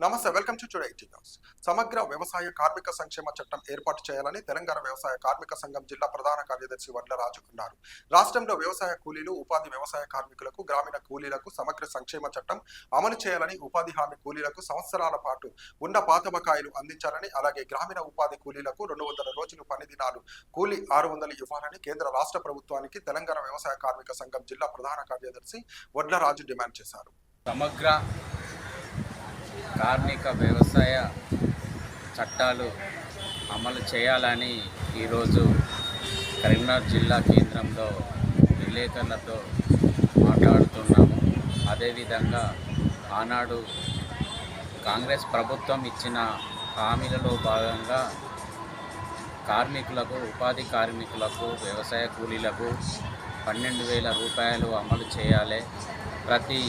నమస్తే welcome to today news. సమగ్ర వ్యవసాయ కార్మిక సంక్షేమ చట్టం ఏర్పాటు చేయాలని తెలంగాణ వ్యవసాయ కార్మిక సంఘం జిల్లా ప్రధాన కార్యదర్శి వడ్లరాజు అన్నారు రాష్ట్రంలో వ్యవసాయ కూలీలు ఉపాధి వ్యవసాయ కార్మికులకు గ్రామీణ కూలీలకు సమగ్ర సంక్షేమ చట్టం అమలు చేయాలని ఉపాధి హామీ కూలీలకు సంవత్సరాల పాటు ఉన్న పాత బకాయిలు అందించాలని అలాగే గ్రామీణ ఉపాధి కూలీలకు రెండు వందల రోజులు పని దినాలు కూలీ ఆరు వందలు ఇవ్వాలని కేంద్ర రాష్ట్ర ప్రభుత్వానికి తెలంగాణ వ్యవసాయ కార్మిక సంఘం జిల్లా ప్రధాన కార్యదర్శి వడ్లరాజు డిమాండ్ చేశారు. సమగ్ర కార్మిక వ్యవసాయ చట్టాలు అమలు చేయాలని ఈరోజు కరీంనగర్ జిల్లా కేంద్రంలో విలేకరులతో మాట్లాడుతున్నాము. అదేవిధంగా ఆనాడు కాంగ్రెస్ ప్రభుత్వం ఇచ్చిన హామీలలో భాగంగా కార్మికులకు ఉపాధి కార్మికులకు వ్యవసాయ కూలీలకు పన్నెండు వేల రూపాయలు అమలు చేయాలి. ప్రతి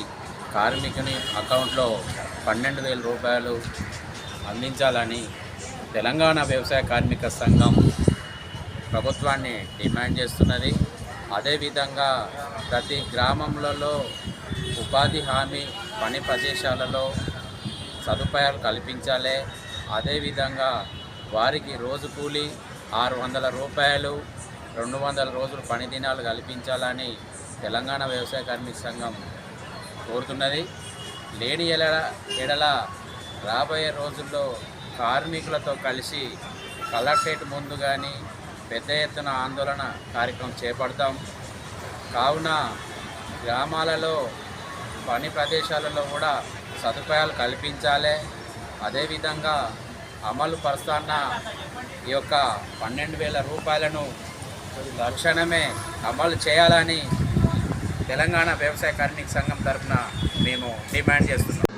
కార్మికుని అకౌంట్లో పన్నెండు వేల రూపాయలు అందించాలని తెలంగాణ వ్యవసాయ కార్మిక సంఘం ప్రభుత్వాన్ని డిమాండ్ చేస్తున్నది. అదేవిధంగా ప్రతి గ్రామంలో ఉపాధి హామీ పని ప్రదేశాలలో సదుపాయాలు కల్పించాలి. అదేవిధంగా వారికి రోజు కూలి ఆరు వందల రూపాయలు రెండు వందల రోజులు పని దినాలు కల్పించాలని తెలంగాణ వ్యవసాయ కార్మిక సంఘం కోరుతున్నది. లేని ఎడల ఎడల రాబోయే రోజుల్లో కార్మికులతో కలిసి కలెక్టరేట్ ముందు కానీ పెద్ద ఎత్తున ఆందోళన కార్యక్రమం చేపడతాం. కావున గ్రామాలలో పని ప్రదేశాలలో కూడా సదుపాయాలు కల్పించాలి. అదేవిధంగా అమలు పరుస్తున్న ఈ యొక్క పన్నెండు వేల రూపాయలను తక్షణమే అమలు చేయాలని తెలంగాణ వ్యవసాయ కార్మిక సంఘం తరఫున మేము డిమాండ్ చేస్తున్నాం.